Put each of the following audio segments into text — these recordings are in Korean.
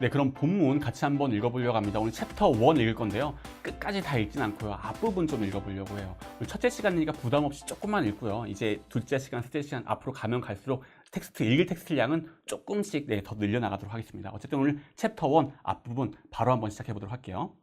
네, 그럼 본문 같이 한번 읽어보려고 합니다. 오늘 챕터 1 읽을 건데요. 끝까지 다 읽진 않고요. 앞부분 좀 읽어보려고 해요. 첫째 시간이니까 부담 없이 조금만 읽고요. 이제 둘째 시간, 셋째 시간 앞으로 가면 갈수록 텍스트, 읽을 텍스트 양은 조금씩 네, 더 늘려나가도록 하겠습니다. 어쨌든 오늘 챕터 1 앞부분 바로 한번 시작해 보도록 할게요.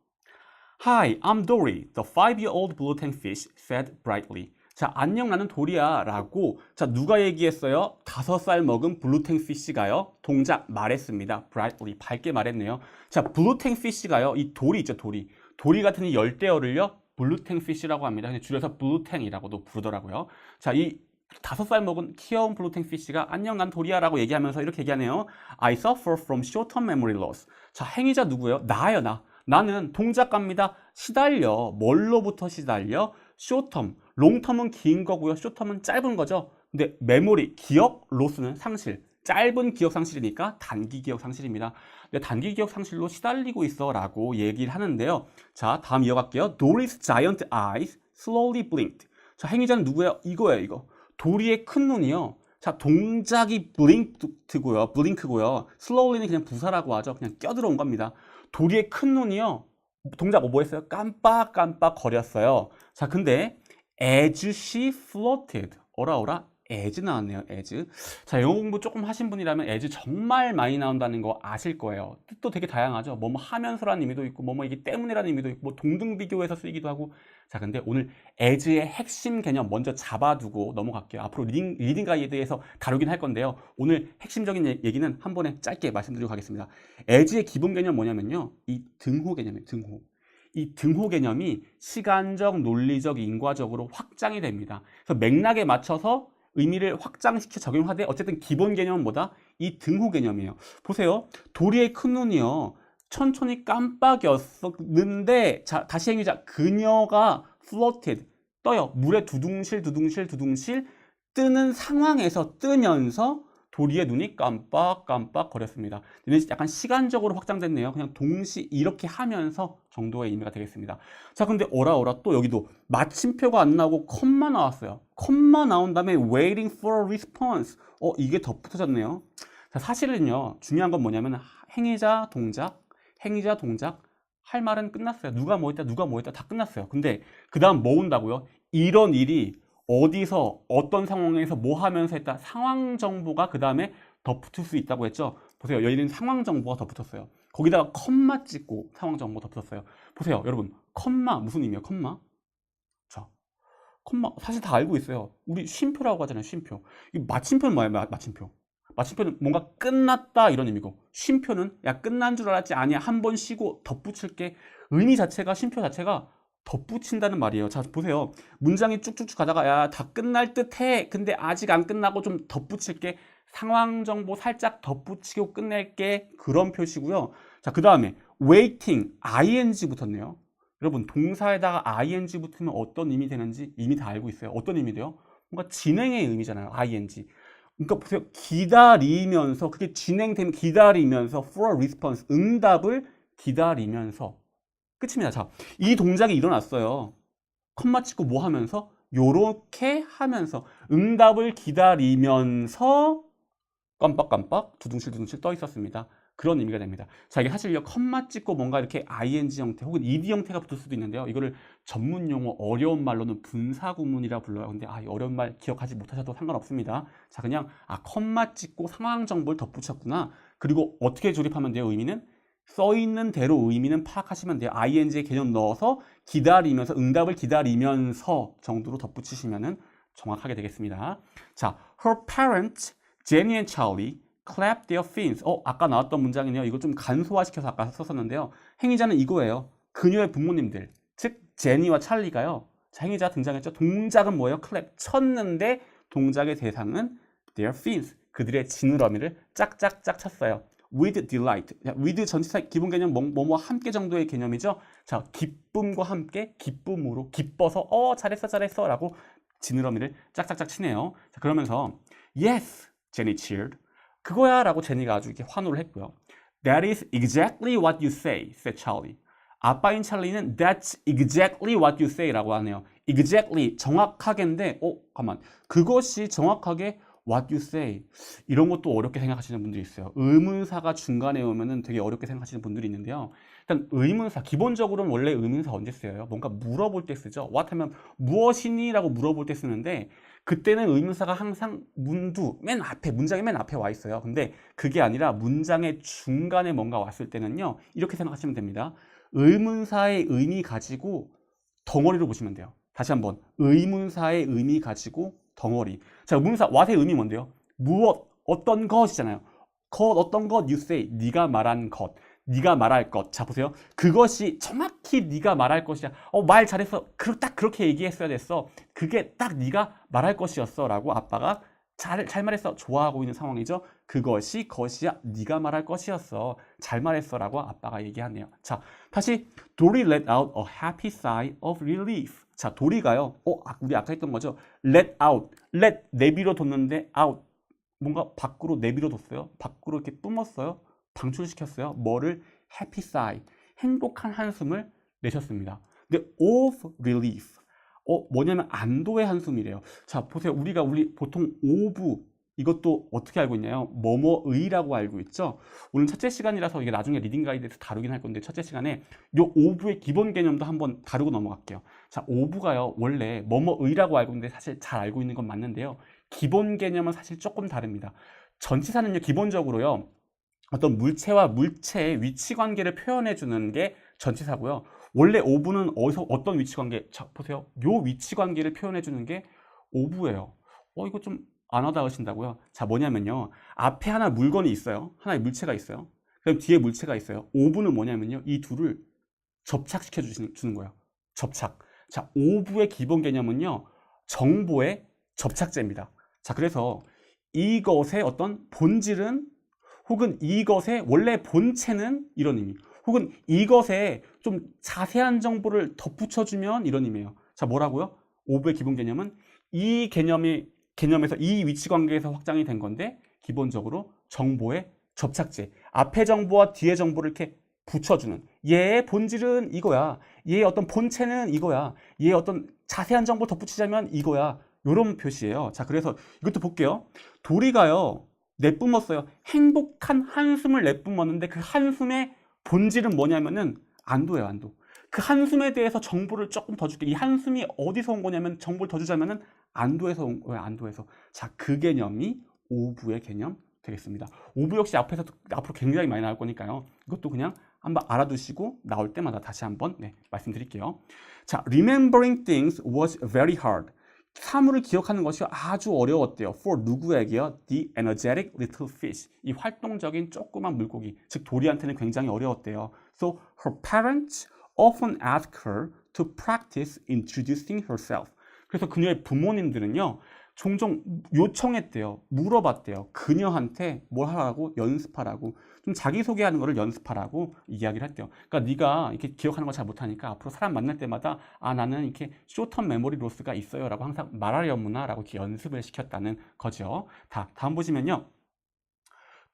Hi, I'm Dory. The five-year-old blue-tank fish said brightly. 자, 안녕 나는 도리야 라고 자 누가 얘기했어요? 다섯 살 먹은 블루탱 피쉬가요 동작 말했습니다. brightly 밝게 말했네요. 자, 블루탱 피쉬가요 이 돌이 있죠 돌이 도리 같은 이 열대어를요 블루탱 피쉬라고 합니다. 근데 줄여서 블루탱이라고도 부르더라고요. 자, 이 다섯 살 먹은 귀여운 블루탱 피쉬가 안녕 난 도리야라고 얘기하면서 이렇게 얘기하네요. I suffer from short-term memory loss. 자, 행위자 누구예요? 나예요 나. 나는 동작갑니다. 시달려. 뭘로부터 시달려? 쇼텀. 롱텀은 긴 거고요. 쇼텀은 짧은 거죠. 근데 메모리, 기억, 로스는 상실. 짧은 기억 상실이니까 단기 기억 상실입니다. 근데 단기 기억 상실로 시달리고 있어 라고 얘기를 하는데요. 자, 다음 이어갈게요. Dory's giant eyes slowly blinked. 자, 행위자는 누구예요? 이거예요, 이거. 도리의 큰 눈이요. 자, 동작이 블링크고요. 블링크고요. slowly는 그냥 부사라고 하죠. 그냥 껴들어온 겁니다. 도리의 큰 눈이요. 동작 뭐 했어요? 깜빡깜빡 거렸어요. 자, 근데 as she floated. 어라 어라 as 나왔네요. as. 자, 영어 공부 조금 하신 분이라면 as 정말 많이 나온다는 거 아실 거예요. 뜻도 되게 다양하죠. 뭐뭐 하면서라는 의미도 있고 뭐뭐 이게 때문에라는 의미도 있고 뭐 동등 비교해서 쓰이기도 하고. 자, 근데 오늘 as의 핵심 개념 먼저 잡아두고 넘어갈게요. 앞으로 리딩, 리딩 가이드에서 다루긴 할 건데요. 오늘 핵심적인 얘- 얘기는 한 번에 짧게 말씀드리고 가겠습니다. as의 기본 개념 뭐냐면요. 이 등호 개념이에요. 등호. 이 등호 개념이 시간적, 논리적, 인과적으로 확장이 됩니다. 그래서 맥락에 맞춰서 의미를 확장시켜 적용하되 어쨌든 기본 개념은 뭐다? 이 등호 개념이에요. 보세요. 도리의 큰 눈이요. 천천히 깜빡였었는데 자 다시 행위자 그녀가 floated 떠요. 물에 두둥실 두둥실 두둥실 뜨는 상황에서 뜨면서 도리의 눈이 깜빡깜빡 거렸습니다. 얘는 약간 시간적으로 확장됐네요. 그냥 동시 이렇게 하면서 정도의 의미가 되겠습니다. 자, 근데 어라 또 여기도 마침표가 안 나오고 컴마 나왔어요. 컴마 나온 다음에 waiting for a response. 어, 이게 덧붙여졌네요. 자, 사실은요. 중요한 건 뭐냐면 행위자 동작, 행위자 동작 할 말은 끝났어요. 누가 뭐 했다, 누가 뭐 했다 다 끝났어요. 근데 그 다음 뭐 온다고요? 이런 일이 어디서 어떤 상황에서 뭐 하면서 했다 상황 정보가 그 다음에 덧붙을 수 있다고 했죠. 보세요. 여기는 상황 정보가 덧붙었어요. 거기다가 컴마 찍고 상황 정보 덧붙었어요. 보세요. 여러분 컴마 무슨 의미예요? 컴마? 자, 컴마 사실 다 알고 있어요. 우리 쉼표라고 하잖아요. 쉼표. 이 마침표는 뭐예요? 마, 마침표. 마침표는 뭔가 끝났다 이런 의미고 쉼표는 야 끝난 줄 알았지 아니야 한 번 쉬고 덧붙일 게 의미 자체가 쉼표 자체가 덧붙인다는 말이에요. 자, 보세요. 문장이 쭉쭉쭉 가다가 야, 다 끝날 듯 해. 근데 아직 안 끝나고 좀 덧붙일게. 상황 정보 살짝 덧붙이고 끝낼게. 그런 표시고요. 자, 그다음에 waiting ing 붙었네요. 여러분, 동사에다가 ing 붙으면 어떤 의미 되는지 이미 다 알고 있어요. 어떤 의미 돼요? 뭔가 진행의 의미잖아요. ing. 그러니까 보세요. 기다리면서 그게 진행되면 기다리면서 for a response 응답을 기다리면서 끝입니다. 자, 이 동작이 일어났어요. 컴마 찍고 뭐 하면서? 요렇게 하면서 응답을 기다리면서 깜빡깜빡 두둥실 두둥실 떠 있었습니다. 그런 의미가 됩니다. 자, 이게 사실요, 컴마 찍고 뭔가 이렇게 ing 형태 혹은 ed 형태가 붙을 수도 있는데요. 이거를 전문 용어 어려운 말로는 분사 구문이라 불러요. 근데 아, 이 어려운 말 기억하지 못하셔도 상관없습니다. 자, 그냥 아, 컴마 찍고 상황 정보를 덧붙였구나. 그리고 어떻게 조립하면 돼요? 의미는 써 있는 대로 의미는 파악하시면 돼요. ing의 개념 넣어서 기다리면서 응답을 기다리면서 정도로 덧붙이시면은 정확하게 되겠습니다. 자, her parents, Jenny and Charlie, clapped their fins. 어, 아까 나왔던 문장이네요. 이거 좀 간소화시켜서 아까 썼었는데요. 행위자는 이거예요. 그녀의 부모님들, 즉 제니와 찰리가요. 자, 행위자 등장했죠. 동작은 뭐예요? clap 쳤는데 동작의 대상은 their fins. 그들의 지느러미를 짝짝짝 쳤어요. With delight. 자, with 전치사 기본 개념 뭐, 뭐, 뭐 함께 정도의 개념이죠. 자, 기쁨과 함께 기쁨으로 기뻐서 어 잘했어 잘했어 라고 지느러미를 짝짝짝 치네요. 자, 그러면서 yes, 제니 cheered. 그거야 라고 제니가 아주 이렇게 환호를 했고요. That is exactly what you say, said Charlie. 아빠인 찰리는 That's exactly what you say 라고 하네요. Exactly, 정확하게인데, 어, 가만. 그것이 정확하게 what you say 이런 것도 어렵게 생각하시는 분들이 있어요. 의문사가 중간에 오면은 되게 어렵게 생각하시는 분들이 있는데요. 일단 의문사 기본적으로는 원래 의문사 언제 쓰여요? 뭔가 물어볼 때 쓰죠. what 하면 무엇이니라고 물어볼 때 쓰는데 그때는 의문사가 항상 문두 맨 앞에 문장의 맨 앞에 와 있어요. 근데 그게 아니라 문장의 중간에 뭔가 왔을 때는요. 이렇게 생각하시면 됩니다. 의문사의 의미 가지고 덩어리로 보시면 돼요. 다시 한번 의문사의 의미 가지고 덩어리. 자, 의문사 what의 의미 뭔데요? 무엇 어떤 것이잖아요. 것 어떤 것 you say 네가 말한 것. 네가 말할 것. 자, 보세요. 그것이 정확히 네가 말할 것이야. 어, 말 잘했어. 그, 딱 그렇게 얘기했어야 됐어. 그게 딱 네가 말할 것이었어. 라고 아빠가 잘, 잘 말했어. 좋아하고 있는 상황이죠. 그것이 것이야. 네가 말할 것이었어. 잘 말했어. 라고 아빠가 얘기하네요. 자, 다시 도리 let out a happy sigh of relief. 자, 도리가요. 어, 아, 우리 아까 했던 거죠. let out. let 내비로 뒀는데 out. 뭔가 밖으로 내비로 뒀어요. 밖으로 이렇게 뿜었어요. 방출시켰어요. 뭐를 happy sigh. 행복한 한숨을 내셨습니다. 근데 of relief. 어, 뭐냐면 안도의 한숨이래요. 자, 보세요. 우리가 우리 보통 오부 이것도 어떻게 알고 있냐요? 뭐뭐의라고 알고 있죠. 오늘 첫째 시간이라서 이게 나중에 리딩 가이드에서 다루긴 할 건데 첫째 시간에 요 오부의 기본 개념도 한번 다루고 넘어갈게요. 자, 오부가요. 원래 뭐뭐의라고 알고 있는데 사실 잘 알고 있는 건 맞는데요. 기본 개념은 사실 조금 다릅니다. 전치사는요. 기본적으로요. 어떤 물체와 물체의 위치 관계를 표현해 주는 게 전치사고요. 원래 오부는 어디서 어떤 위치 관계? 자, 보세요. 요 위치 관계를 표현해 주는 게 오부예요. 어, 이거 좀 안 와닿으신다고요? 자, 뭐냐면요. 앞에 하나 물건이 있어요. 하나의 물체가 있어요. 그럼 뒤에 물체가 있어요. 오부는 뭐냐면요. 이 둘을 접착시켜 주는 거예요. 접착. 자, 오부의 기본 개념은요. 정보의 접착제입니다. 자, 그래서 이것의 어떤 본질은 혹은 이것의 원래 본체는 이런 의미. 혹은 이것에 좀 자세한 정보를 덧붙여주면 이런 의미예요. 자, 뭐라고요? 오부의 기본 개념은 이 개념이 개념에서 이 위치 관계에서 확장이 된 건데 기본적으로 정보의 접착제. 앞에 정보와 뒤에 정보를 이렇게 붙여주는 얘의 본질은 이거야. 얘의 어떤 본체는 이거야. 얘의 어떤 자세한 정보 덧붙이자면 이거야. 요런 표시예요. 자, 그래서 이것도 볼게요. 도리가요. 내뿜었어요. 행복한 한숨을 내뿜었는데 그 한숨의 본질은 뭐냐면은 안도예요, 안도. 그 한숨에 대해서 정보를 조금 더 줄게. 이 한숨이 어디서 온 거냐면 정보를 더 주자면은 안도에서 온 거예요, 안도에서. 자, 그 개념이 오부의 개념 되겠습니다. 오부 역시 앞에서 앞으로 굉장히 많이 나올 거니까요. 이것도 그냥 한번 알아두시고 나올 때마다 다시 한번 네, 말씀드릴게요. 자, remembering things was very hard. 사물을 기억하는 것이 아주 어려웠대요. For 누구에게요? The energetic little fish. 이 활동적인 조그만 물고기. 즉 도리한테는 굉장히 어려웠대요. So her parents often ask her to practice introducing herself. 그래서 그녀의 부모님들은요. 종종 요청했대요. 물어봤대요. 그녀한테 뭘 하라고? 연습하라고. 좀 자기소개하는 거를 연습하라고 이야기를 했대요. 그러니까 네가 이렇게 기억하는 거잘 못하니까 앞으로 사람 만날 때마다 아 나는 이렇게 쇼텀 메모리 로스가 있어요 라고 항상 말하려무나 라고 이렇게 연습을 시켰다는 거죠. 다 다음 보시면요.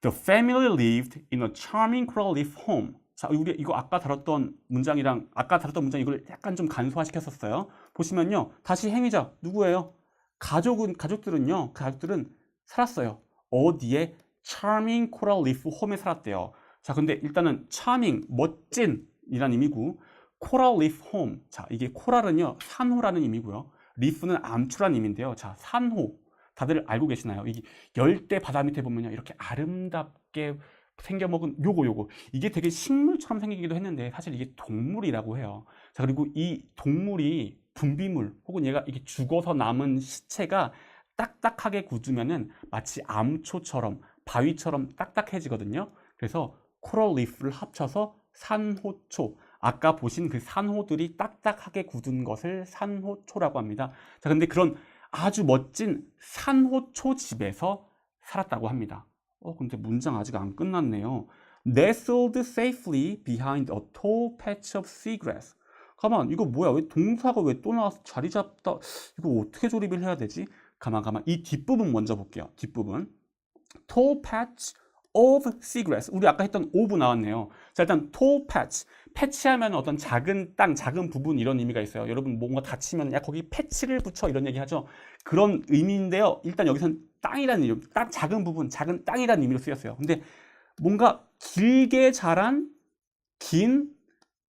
The family lived in a charming coral leaf home. 자, 우리 이거 아까 다뤘던 문장이랑 아까 다뤘던 문장 이걸 약간 좀 간소화시켰었어요. 보시면요. 다시 행위자 누구예요? 가족은 가족들은요. 그 가족들은 살았어요. 어디에 charming coral reef 홈에 살았대요. 자, 근데 일단은 charming 멋진이라는 의미고 coral reef home. 자, 이게 코랄은요. 산호라는 의미고요. 리프는 암초라는 의미인데요. 자, 산호. 다들 알고 계시나요? 이게 열대 바다 밑에 보면요. 이렇게 아름답게 생겨먹은 요거 요거 이게 되게 식물처럼 생기기도 했는데 사실 이게 동물이라고 해요. 자 그리고 이 동물이 분비물 혹은 얘가 이게 죽어서 남은 시체가 딱딱하게 굳으면은 마치 암초처럼 바위처럼 딱딱해지거든요. 그래서 코럴 리프를 합쳐서 산호초. 아까 보신 그 산호들이 딱딱하게 굳은 것을 산호초라고 합니다. 자, 근데 그런 아주 멋진 산호초 집에서 살았다고 합니다. 어, 근데 문장 아직 안 끝났네요. nestled safely behind a tall patch of seagrass. 가만, 이거 뭐야? 왜 동사가 왜 또 나와서 자리 잡다? 이거 어떻게 조립을 해야 되지? 가만, 가만. 이 뒷부분 먼저 볼게요. 뒷부분. tall patch of seagrass. 우리 아까 했던 of 나왔네요. 자, 일단 tall patch. 패치하면 어떤 작은 땅, 작은 부분 이런 의미가 있어요. 여러분 뭔가 다치면 야 거기 패치를 붙여 이런 얘기 하죠. 그런 의미인데요. 일단 여기선 땅이라는 이름, 땅 작은 부분, 작은 땅이라는 의미로 쓰였어요. 근데 뭔가 길게 자란 긴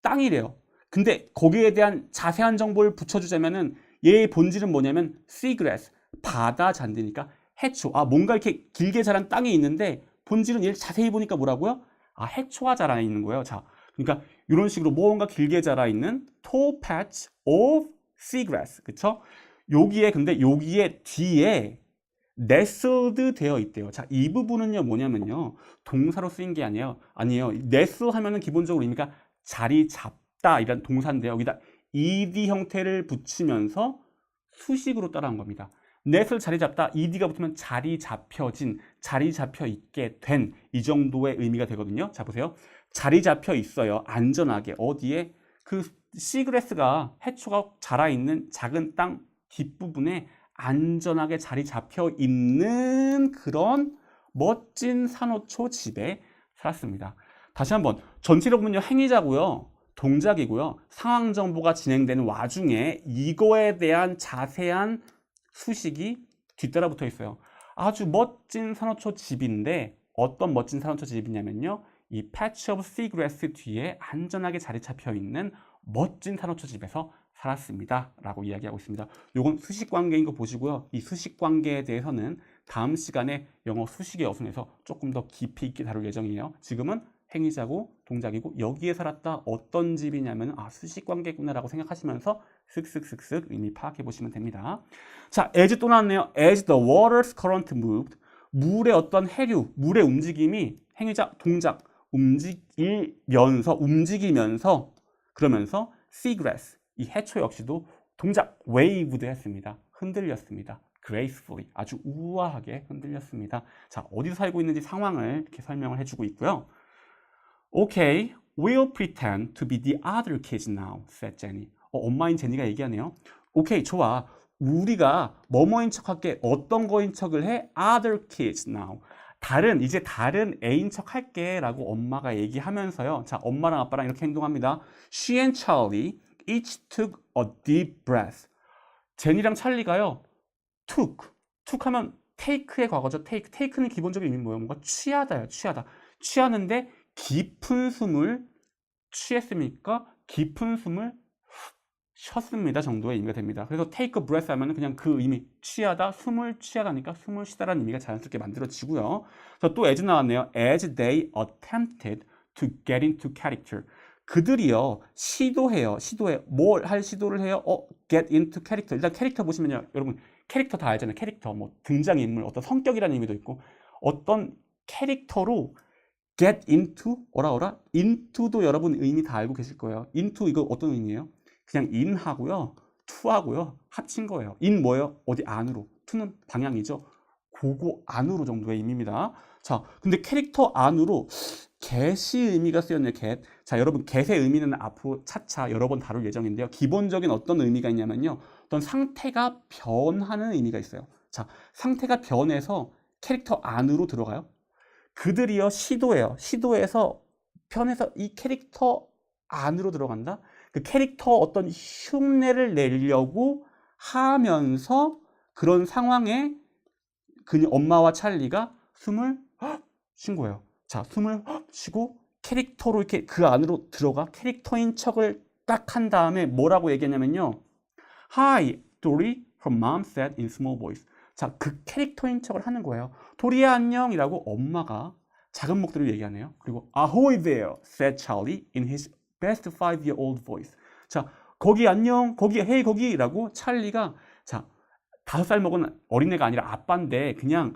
땅이래요. 근데 거기에 대한 자세한 정보를 붙여주자면은 얘의 본질은 뭐냐면 seagrass, 바다 잔디니까 해초. 아 뭔가 이렇게 길게 자란 땅이 있는데 본질은 얘를 자세히 보니까 뭐라고요? 아 해초가 자라 있는 거예요. 자, 그러니까 이런 식으로 무언가 길게 자라 있는 tall patch of seagrass, 그쵸? 여기에 근데 여기에 뒤에 nestled 되어 있대요. 자, 이 부분은요 뭐냐면요 동사로 쓰인 게 아니에요. 아니에요. nestle 하면은 기본적으로 의미가 자리 잡다 이런 동사인데 여기다 ed 형태를 붙이면서 수식으로 따라한 겁니다. 넷을 자리 잡다, ed가 붙으면 자리 잡혀진, 자리 잡혀 있게 된 이 정도의 의미가 되거든요. 자 보세요. 자리 잡혀 있어요. 안전하게 어디에 그 시그레스가 해초가 자라 있는 작은 땅 뒷부분에 안전하게 자리 잡혀 있는 그런 멋진 산호초 집에 살았습니다. 다시 한번 전체로 보면요 행위자고요. 동작이고요. 상황 정보가 진행되는 와중에 이거에 대한 자세한 수식이 뒤따라 붙어 있어요. 아주 멋진 산호초 집인데 어떤 멋진 산호초 집이냐면요. 이 patch of seagrass 뒤에 안전하게 자리 잡혀 있는 멋진 산호초 집에서 살았습니다. 라고 이야기하고 있습니다. 요건 수식 관계인 거 보시고요. 이 수식 관계에 대해서는 다음 시간에 영어 수식의 어순에서 조금 더 깊이 있게 다룰 예정이에요. 지금은 행위자고 동작이고 여기에 살았다 어떤 집이냐면 아 수식 관계구나라고 생각하시면서 슥슥슥슥 의미 파악해 보시면 됩니다. 자, as 또 나왔네요. as the water's current moved 물의 어떤 해류, 물의 움직임이 행위자 동작 움직이면서 움직이면서 그러면서 seagrass 이 해초 역시도 동작 waved 했습니다. 흔들렸습니다. gracefully 아주 우아하게 흔들렸습니다. 자, 어디서 살고 있는지 상황을 이렇게 설명을 해주고 있고요. Okay, we'll pretend to be the other kids now, said Jenny. 어, 엄마인 제니가 얘기하네요. 오케이, 좋아. 우리가 뭐뭐인 척할게. 어떤 거인 척을 해? Other kids now. 다른 이제 다른 애인 척 할게 라고 엄마가 얘기하면서요. 자, 엄마랑 아빠랑 이렇게 행동합니다. She and Charlie each took a deep breath. 제니랑 찰리가요. took. took 하면 take의 과거죠. take. take는 기본적인 의미 뭐예요? 뭔가 취하다요. 취하다. 취하는데 깊은 숨을 취했습니까? 깊은 숨을 쉬었습니다 정도의 의미가 됩니다. 그래서 take a breath 하면 그냥 그 의미 취하다, 숨을 취하다니까 숨을 쉬다라는 의미가 자연스럽게 만들어지고요. 그래서 또 as 나왔네요. as they attempted to get into character. 그들이요 시도해요. 시도해. 뭘 할 시도를 해요? 어 get into character. 일단 캐릭터 보시면요. 여러분 캐릭터 다 알잖아요. 캐릭터 뭐 등장인물 어떤 성격이라는 의미도 있고 어떤 캐릭터로 get into 어라 어라? into도 여러분 의미 다 알고 계실 거예요. into 이거 어떤 의미예요? 그냥 in 하고요. to 하고요. 합친 거예요. in 뭐예요? 어디 안으로. to는 방향이죠. 고거 안으로 정도의 의미입니다. 자 근데 캐릭터 안으로 get이 의미가 쓰였네요. get 자 여러분 get의 의미는 앞으로 차차 여러 번 다룰 예정인데요. 기본적인 어떤 의미가 있냐면요. 어떤 상태가 변하는 의미가 있어요. 자 상태가 변해서 캐릭터 안으로 들어가요. 그들이요 시도해요. 시도해서 편해서 이 캐릭터 안으로 들어간다. 그 캐릭터 어떤 흉내를 내려고 하면서 그런 상황에 그 엄마와 찰리가 숨을 쉰 거예요. 자, 숨을 쉬고 캐릭터로 이렇게 그 안으로 들어가 캐릭터인 척을 딱 한 다음에 뭐라고 얘기했냐면요. Hi, Dory, her mom said in small voice. 자, 그 캐릭터인 척을 하는 거예요. 도리야 안녕이라고 엄마가 작은 목소리로 얘기하네요. 그리고 Ahoy there, said Charlie in his best five-year-old voice. 자, 거기 안녕, 거기 헤이 거기라고 찰리가 자 다섯 살 먹은 어린애가 아니라 아빠인데 그냥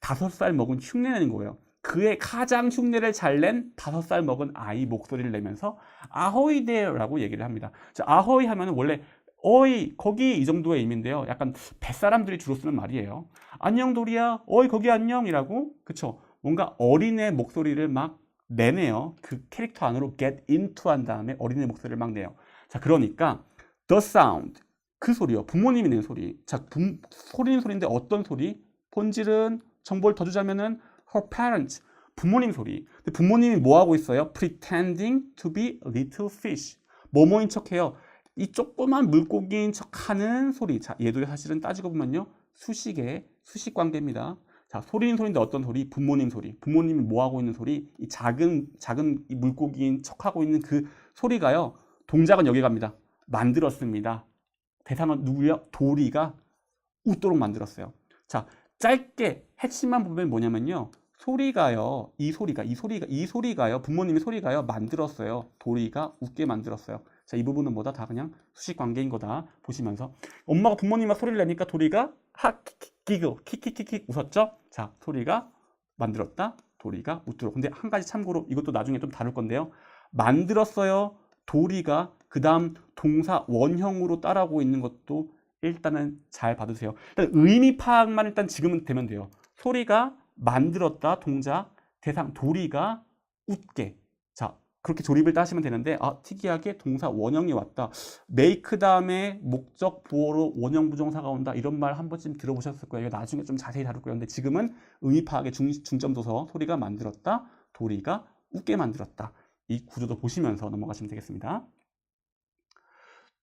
다섯 살 먹은 흉내내는 거예요. 그의 가장 흉내를 잘 낸 다섯 살 먹은 아이 목소리를 내면서 아호이 데라고 얘기를 합니다. 자, 아호이 하면 원래 어이 거기 이 정도의 의미인데요. 약간 뱃사람들이 주로 쓰는 말이에요. 안녕 도리야. 어이 거기 안녕이라고. 그쵸? 뭔가 어린애 목소리를 막 내네요. 그 캐릭터 안으로 get into 한 다음에 어린애 목소리를 막 내요. 자, 그러니까 the sound 그 소리요. 부모님이 낸 소리. 자, 부, 소리는 소리인데 어떤 소리? 본질은 정보를 더 주자면은 her parents 부모님 소리. 근데 부모님이 뭐 하고 있어요? pretending to be little fish. 뭐뭐인 척해요. 이 조그만 물고기인 척하는 소리. 자, 얘도 사실은 따지고 보면요. 수식의 수식 관계입니다. 자, 소리는 소리인데 어떤 소리? 부모님 소리. 부모님이 뭐 하고 있는 소리? 이 작은 작은 이 물고기인 척하고 있는 그 소리가요. 동작은 여기 갑니다. 만들었습니다. 대상은 누구요? 도리가 웃도록 만들었어요. 자, 짧게 핵심만 보면 뭐냐면요. 소리가요. 이 소리가 이 소리가 이 소리가요. 부모님의 소리가요. 만들었어요. 도리가 웃게 만들었어요. 자, 이 부분은 뭐다? 다 그냥 수식 관계인 거다. 보시면서 엄마가 부모님과 소리를 내니까 도리가 하키키키그 키키키키 웃었죠? 자, 소리가 만들었다. 도리가 웃도록. 근데 한 가지 참고로 이것도 나중에 좀 다룰 건데요. 만들었어요. 도리가 그다음 동사 원형으로 따라오고 있는 것도 일단은 잘 봐두세요. 일단 의미 파악만 일단 지금은 되면 돼요. 소리가 만들었다 동작. 대상 도리가 웃게. 자 그렇게 조립을 따시면 되는데 아 특이하게 동사 원형이 왔다. make 다음에 목적 부호로 원형 부정사가 온다. 이런 말 한 번쯤 들어보셨을 거예요. 나중에 좀 자세히 다룰 거예요. 근데 지금은 의미 파악의 중, 중점 둬서 소리가 만들었다 도리가 웃게 만들었다. 이 구조도 보시면서 넘어가시면 되겠습니다.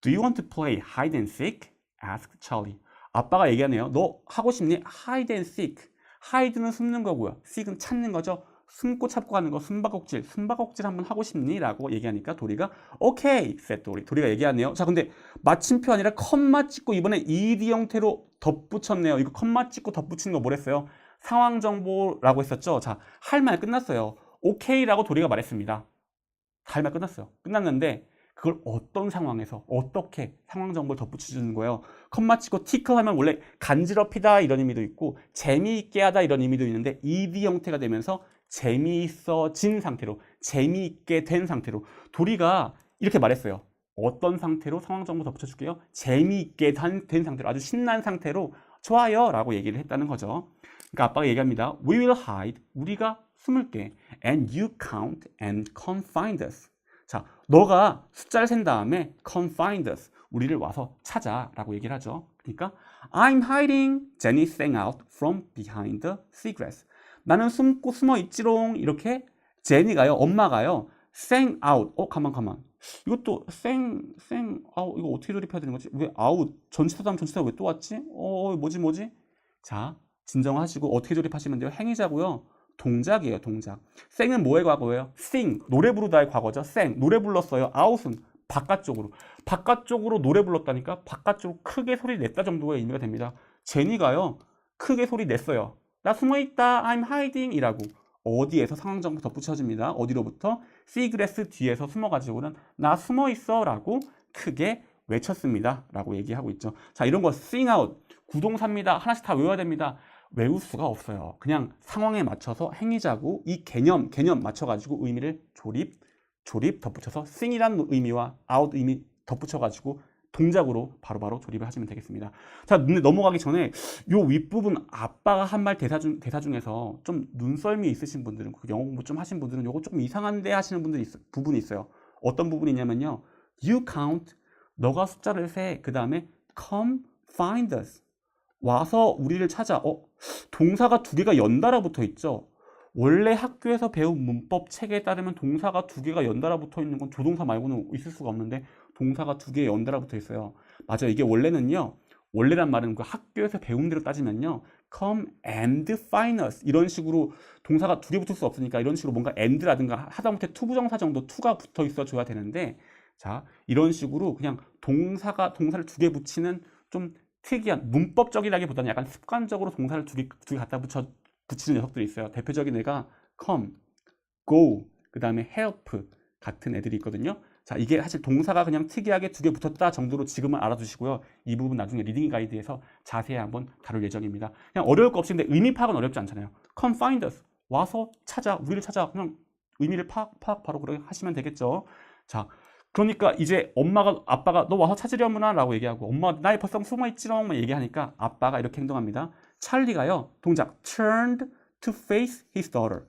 Do you want to play hide and seek? asked Charlie. 아빠가 얘기하네요. 너 하고 싶니? hide and seek 하이드는 숨는 거고요. seek은 찾는 거죠. 숨고 찾고 하는 거 숨바꼭질, 숨바꼭질 한번 하고 싶니? 라고 얘기하니까 도리가 오케이, said 도리. 도리가 얘기하네요. 자, 근데 마침표 아니라 컴마 찍고 이번에 ed 형태로 덧붙였네요. 이거 컴마 찍고 덧붙이는 거 뭐랬어요? 상황 정보라고 했었죠. 자, 할 말 끝났어요. 오케이라고 도리가 말했습니다. 할 말 끝났어요. 끝났는데 그걸 어떤 상황에서 어떻게 상황 정보를 덧붙여주는 거예요. 컴마 치고 티클 하면 원래 간지럽히다 이런 의미도 있고 재미있게 하다 이런 의미도 있는데 ed 형태가 되면서 재미있어진 상태로 재미있게 된 상태로 도리가 이렇게 말했어요. 어떤 상태로 상황 정보 덧붙여줄게요. 재미있게 된 상태로 아주 신난 상태로 좋아요 라고 얘기를 했다는 거죠. 그러니까 아빠가 얘기합니다. We will hide. 우리가 숨을게. And you count and confind us. 자, 너가 숫자를 센 다음에 confind us. 우리를 와서 찾아라고 얘기를 하죠. 그러니까 I'm hiding. Jenny sang out from behind the seagrass. 나는 숨고 숨어 있지롱. 이렇게 제니가요, 엄마가요, sang out. 어, 가만 가만. 이것도 sang sang out 이거 어떻게 조립해야 되는 거지? 왜 out 전치사 다음 전치사 왜 또 왔지? 어, 뭐지 뭐지? 자, 진정하시고 어떻게 조립하시면 돼요? 행위자고요. 동작이에요, 동작. 생은 뭐의 과거예요? sing, 노래 부르다의 과거죠. sang, 노래 불렀어요. out은 바깥쪽으로. 바깥쪽으로 노래 불렀다니까 바깥쪽으로 크게 소리 냈다 정도의 의미가 됩니다. 제니가요, 크게 소리 냈어요. 나 숨어있다, I'm hiding 이라고. 어디에서 상황 정보 덧붙여집니다. 어디로부터? 시그레스 뒤에서 숨어가지고는 나 숨어있어 라고 크게 외쳤습니다. 라고 얘기하고 있죠. 자, 이런 거 sing out, 구동사입니다. 하나씩 다 외워야 됩니다. 외울 수가 없어요. 그냥 상황에 맞춰서 행위자고 이 개념, 개념 맞춰가지고 의미를 조립, 조립 덧붙여서 sing이라는 의미와 out 의미 덧붙여가지고 동작으로 바로바로 조립을 하시면 되겠습니다. 자, 근데 넘어가기 전에 요 윗부분 아빠가 한 말 대사 중, 대사 중에서 좀 눈썰미 있으신 분들은 그 영어 공부 좀 하신 분들은 요거 조금 이상한데 하시는 분들이 있, 부분이 있어요. 어떤 부분이냐면요. You count, 너가 숫자를 세. 그 다음에 come find us. 와서 우리를 찾아. 어, 동사가 두 개가 연달아 붙어 있죠. 원래 학교에서 배운 문법 책에 따르면 동사가 두 개가 연달아 붙어 있는 건 조동사 말고는 있을 수가 없는데 동사가 두 개 연달아 붙어 있어요. 맞아요. 이게 원래는요. 원래란 말은 그 학교에서 배운 대로 따지면요. come and find us 이런 식으로 동사가 두 개 붙을 수 없으니까 이런 식으로 뭔가 and라든가 하다못해 투부정사 정도 투가 붙어 있어 줘야 되는데 자 이런 식으로 그냥 동사가 동사를 두 개 붙이는 좀 특이한 문법적이라기보다는 약간 습관적으로 동사를 두 개 두 개 갖다 붙여 붙이는 녀석들이 있어요. 대표적인 애가 come, go, 그 다음에 help 같은 애들이 있거든요. 자, 이게 사실 동사가 그냥 특이하게 두 개 붙었다 정도로 지금은 알아두시고요. 이 부분 나중에 리딩 가이드에서 자세히 한번 다룰 예정입니다. 그냥 어려울 거 없이 근데 의미 파악은 어렵지 않잖아요. come find us. 와서 찾아. 우리를 찾아. 그냥 의미를 파악, 파악 바로 그렇게 하시면 되겠죠. 자, 그러니까 이제 엄마가 아빠가 너 와서 찾으려무나 라고 얘기하고 엄마 나에 벌써 숨어 있지롱 얘기하니까 아빠가 이렇게 행동합니다. 찰리가요 동작 turned to face his daughter.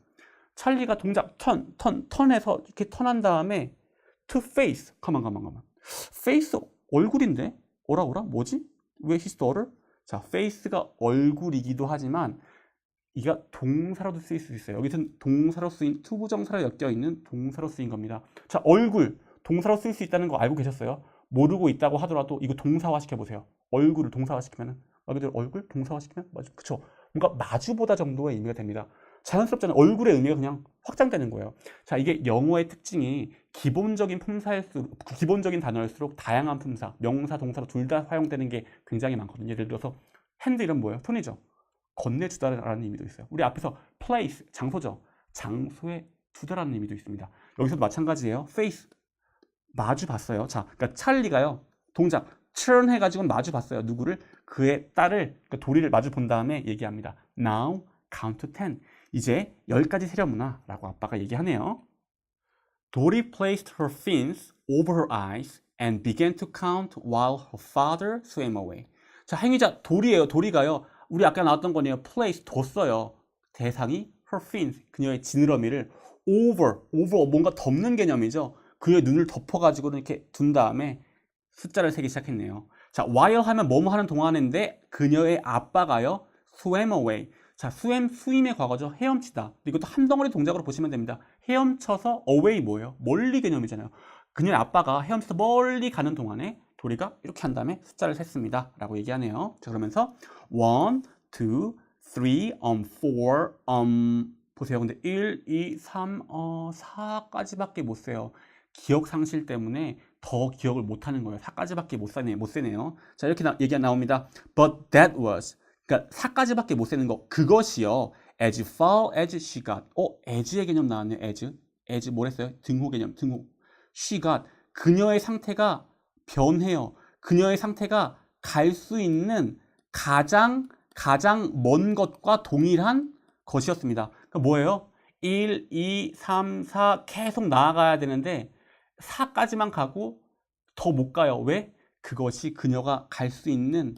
찰리가 동작 턴, 턴, 턴해서 이렇게 턴한 다음에 to face 가만 가만 가만 face 얼굴인데 오라 오라 뭐지? 왜 his daughter? 자 face가 얼굴이기도 하지만 이가 동사로도 쓰일 수 있어요. 여기서는 동사로 쓰인 투부정사로 엮여 있는 동사로 쓰인 겁니다. 자 얼굴 동사로 쓸 수 있다는 거 알고 계셨어요? 모르고 있다고 하더라도 이거 동사화 시켜보세요. 얼굴을 동사화 시키면 말 그대로 얼굴 동사화 시키면 마주. 그쵸? 뭔가 마주보다 정도의 의미가 됩니다. 자연스럽잖아요. 얼굴의 의미가 그냥 확장되는 거예요. 자, 이게 영어의 특징이 기본적인 품사일수록, 기본적인 단어일수록 다양한 품사, 명사, 동사로 둘 다 사용되는 게 굉장히 많거든요. 예를 들어서 핸드 이런 뭐예요? 손이죠. 건네주다라는 의미도 있어요. 우리 앞에서 place, 장소죠. 장소에 두다라는 의미도 있습니다. 여기서도 마찬가지예요. face, 마주 봤어요. 자, 그러니까 찰리가요. 동작, turn 해가지고 마주 봤어요. 누구를? 그의 딸을, 그러니까 도리를 마주 본 다음에 얘기합니다. Now count to ten. 이제 열까지 세려무나라고 아빠가 얘기하네요. 도리 placed her fins over her eyes and began to count while her father swam away. 자, 행위자 도리예요. 도리가요. 우리 아까 나왔던 거네요. place 뒀어요. 대상이 her fins 그녀의 지느러미를 over over 뭔가 덮는 개념이죠. 그의 눈을 덮어가지고 이렇게 둔 다음에 숫자를 세기 시작했네요. 자, while 하면 뭐뭐 하는 동안인데 그녀의 아빠가요. swam away. 자, swam 스임의 과거죠. 헤엄치다. 이것도 한 덩어리 동작으로 보시면 됩니다. 헤엄쳐서 away 뭐예요? 멀리 개념이잖아요. 그녀의 아빠가 헤엄쳐서 멀리 가는 동안에 도리가 이렇게 한 다음에 숫자를 셌습니다. 라고 얘기하네요. 자, 그러면서 1, 2, 3, um, 4, um, 보세요. 근데 1, 2, 3, 어, 4까지밖에 못 세요. 기억 상실 때문에 더 기억을 못 하는 거예요. 4까지밖에 못 세네, 못 세네요. 자, 이렇게 나, 얘기가 나옵니다. But that was. 그러니까 4까지밖에 못 세는 거. 그것이요. As far as she got. 어, as의 개념 나왔네요. as. as 뭐랬어요? 등호 개념, 등호. she got. 그녀의 상태가 변해요. 그녀의 상태가 갈 수 있는 가장 가장 먼 것과 동일한 것이었습니다. 그러니까 뭐예요? 1, 2, 3, 4 계속 나아가야 되는데 4까지만 가고 더 못 가요. 왜? 그것이 그녀가 갈 수 있는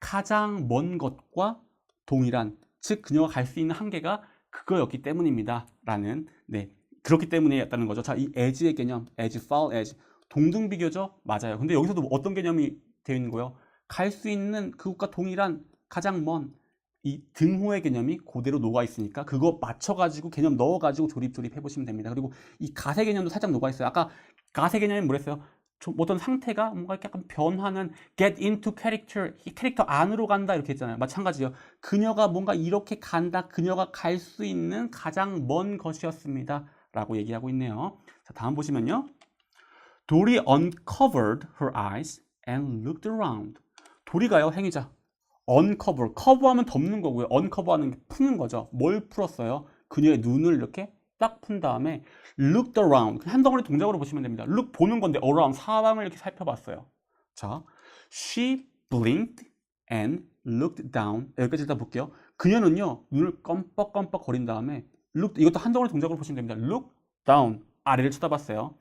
가장 먼 것과 동일한 즉 그녀가 갈 수 있는 한계가 그거였기 때문입니다. 라는 네 그렇기 때문이었다는 거죠. 자, 이 as의 개념, as, far as 동등 비교죠? 맞아요. 근데 여기서도 어떤 개념이 되어 있는 거예요? 갈 수 있는 그것과 동일한 가장 먼 이 등호의 개념이 그대로 녹아 있으니까 그거 맞춰가지고 개념 넣어가지고 조립 조립 해보시면 됩니다. 그리고 이 가세 개념도 살짝 녹아 있어요. 아까 가세 개념이 뭐랬어요? 좀 어떤 상태가 뭔가 이렇게 약간 변하는 get into character 이 캐릭터 안으로 간다 이렇게 했잖아요. 마찬가지요. 그녀가 뭔가 이렇게 간다. 그녀가 갈 수 있는 가장 먼 것이었습니다. 라고 얘기하고 있네요. 자, 다음 보시면요. 도리 uncovered her eyes and looked around. 도리가요, 행위자. uncover, cover하면 덮는 거고요. uncover하는 게 푸는 거죠. 뭘 풀었어요? 그녀의 눈을 이렇게 딱 푼 다음에 looked around. 한 덩어리 동작으로 보시면 됩니다. look 보는 건데 around 사방을 이렇게 살펴봤어요. 자, she blinked and looked down. 여기까지 일단 볼게요. 그녀는요 눈을 껌뻑껌뻑 거린 다음에 look 이것도 한 덩어리 동작으로 보시면 됩니다. look down 아래를 쳐다봤어요.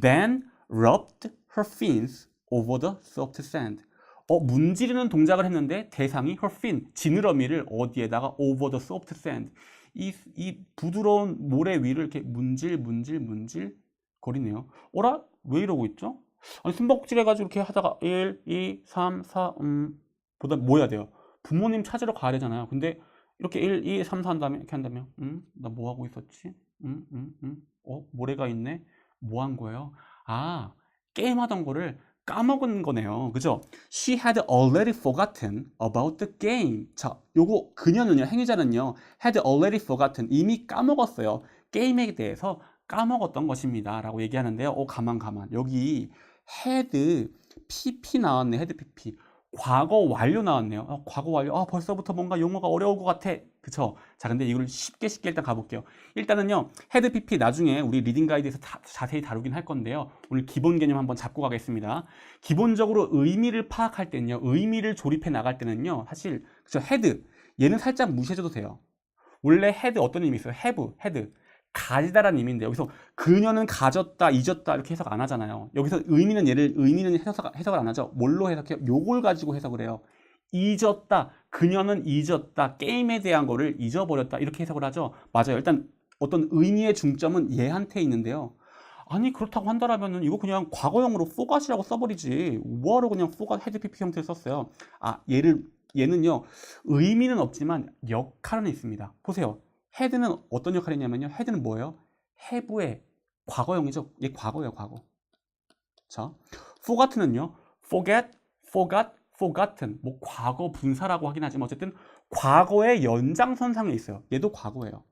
Then rubbed her fins over the soft sand. 어, 문지르는 동작을 했는데 대상이 her fin, 지느러미를 어디에다가 over the soft sand. 이, 이 부드러운 모래 위를 이렇게 문질, 문질, 문질 거리네요. 어라? 왜 이러고 있죠? 아니, 숨바꼭질 해가지고 이렇게 하다가 1, 2, 3, 4, 음, 보다 뭐 해야 돼요? 부모님 찾으러 가야 되잖아요. 근데 이렇게 1, 2, 3, 4 한 다음에 이렇게 한다면, 음, 나 뭐 하고 있었지? 음, 음, 음, 어, 모래가 있네? 뭐 한 거예요? 아, 게임하던 거를 까먹은 거네요. 그죠? She had already forgotten about the game. 자, 요거 그녀는요, 행위자는요, had already forgotten 이미 까먹었어요. 게임에 대해서 까먹었던 것입니다. 라고 얘기하는데요. 오, 가만, 가만. 여기 had pp 나왔네. had pp. 과거 완료 나왔네요. 아, 과거 완료. 아, 벌써부터 뭔가 용어가 어려울 것 같아. 그쵸? 자, 근데 이걸 쉽게 쉽게 일단 가볼게요. 일단은요, 헤드 PP 나중에 우리 리딩 가이드에서 다, 자세히 다루긴 할 건데요. 오늘 기본 개념 한번 잡고 가겠습니다. 기본적으로 의미를 파악할 때는요, 의미를 조립해 나갈 때는요, 사실, 그쵸, 헤드. 얘는 살짝 무시해줘도 돼요. 원래 헤드 어떤 의미 있어요? have, 헤드. 가지다라는 의미인데 여기서 그녀는 가졌다, 잊었다 이렇게 해석 안 하잖아요. 여기서 의미는 얘를 의미는 해석, 해석을 안 하죠. 뭘로 해석해요? 요걸 가지고 해석을 해요. 잊었다. 그녀는 잊었다. 게임에 대한 거를 잊어버렸다. 이렇게 해석을 하죠. 맞아요. 일단 어떤 의미의 중점은 얘한테 있는데요. 아니 그렇다고 한다라면은 이거 그냥 과거형으로 forgot이라고 써버리지. 뭐하러 그냥 forgot 헤드 pp 형태를 썼어요. 아 얘를 얘는요 의미는 없지만 역할은 있습니다. 보세요. 헤드는 어떤 역할이 냐면요. 헤드는 뭐예요? have의 과거형이죠. 얘 과거예요, 과거. 자, forgot는요. forget, forgot, forgotten, 뭐 과거 분사라고 하긴 하지만 어쨌든 과거의 연장선상에 있어요. 얘도 과거예요.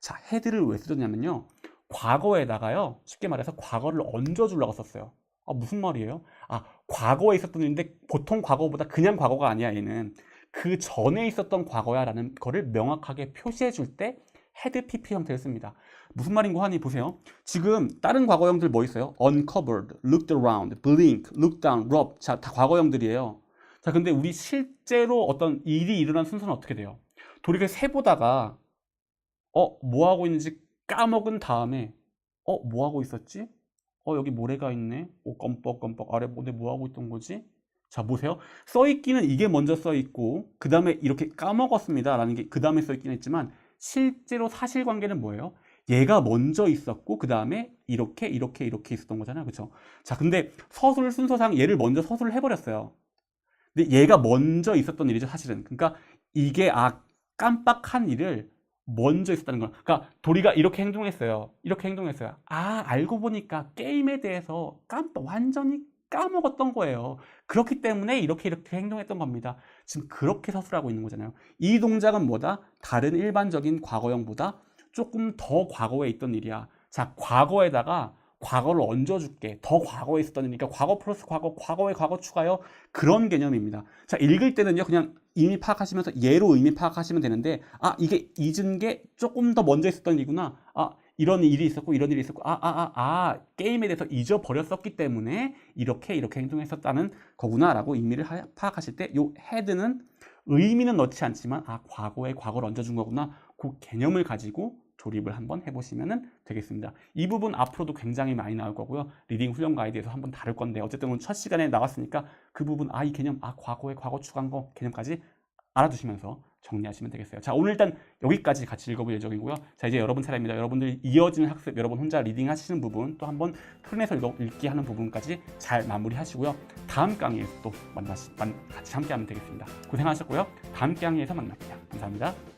자, 헤드를 왜 쓰냐면요. 과거에다가요. 쉽게 말해서 과거를 얹어 주려고 썼어요. 아, 무슨 말이에요? 아, 과거에 있었던 일인데 보통 과거보다 그냥 과거가 아니야, 얘는. 그 전에 있었던 과거야 라는 거를 명확하게 표시해 줄 때 헤드 PP 형태를 씁니다. 무슨 말인고 하니 보세요. 지금 다른 과거형들 뭐 있어요? uncovered, looked around, blink, looked down, rub. 자, 다 과거형들이에요. 자, 근데 우리 실제로 어떤 일이 일어난 순서는 어떻게 돼요? 도리를 세보다가 어, 뭐 하고 있는지 까먹은 다음에 어, 뭐 하고 있었지? 어, 여기 모래가 있네. 오, 껌뻑껌뻑. 아래 모래 뭐 하고 있던 거지? 자, 보세요. 써있기는 이게 먼저 써있고, 그 다음에 이렇게 까먹었습니다. 라는 게 그 다음에 써있긴 했지만, 실제로 사실관계는 뭐예요? 얘가 먼저 있었고, 그 다음에 이렇게, 이렇게, 이렇게 있었던 거잖아요. 그쵸? 자, 근데 서술 순서상 얘를 먼저 서술을 해버렸어요. 근데 얘가 먼저 있었던 일이죠, 사실은. 그러니까 이게, 아, 깜빡한 일을 먼저 있었다는 거. 그러니까 도리가 이렇게 행동했어요. 이렇게 행동했어요. 아, 알고 보니까 게임에 대해서 깜빡, 완전히 까먹었던 거예요. 그렇기 때문에 이렇게 이렇게 행동했던 겁니다. 지금 그렇게 서술하고 있는 거잖아요. 이 동작은 뭐다? 다른 일반적인 과거형보다 조금 더 과거에 있던 일이야. 자, 과거에다가 과거를 얹어줄게. 더 과거에 있었던 일이니까 과거 플러스 과거, 과거에 과거 추가요. 그런 개념입니다. 자, 읽을 때는요, 그냥 이미 파악하시면서 얘로 의미 파악하시면 되는데, 아, 이게 잊은 게 조금 더 먼저 있었던 일이구나. 아, 이런 일이 있었고, 이런 일이 있었고, 아, 아, 아, 아, 게임에 대해서 잊어버렸었기 때문에 이렇게, 이렇게 행동했었다는 거구나라고 의미를 하- 파악하실 때, 요 헤드는 의미는 넣지 않지만, 아, 과거에 과거를 얹어준 거구나. 그 개념을 가지고 조립을 한번 해보시면 되겠습니다. 이 부분 앞으로도 굉장히 많이 나올 거고요. 리딩 훈련 가이드에서 한번 다룰 건데 어쨌든 첫 시간에 나왔으니까 그 부분 아 이 개념 아 과거에 과거 추가한 거 개념까지 알아두시면서 정리하시면 되겠어요. 자 오늘 일단 여기까지 같이 읽어볼 예정이고요. 자 이제 여러분 차례입니다. 여러분들 이어지는 학습 여러분 혼자 리딩 하시는 부분 또 한번 풀내서 읽기 하는 부분까지 잘 마무리하시고요. 다음 강의에서 또 만나시 만, 같이 함께하면 되겠습니다. 고생하셨고요. 다음 강의에서 만납니다. 감사합니다.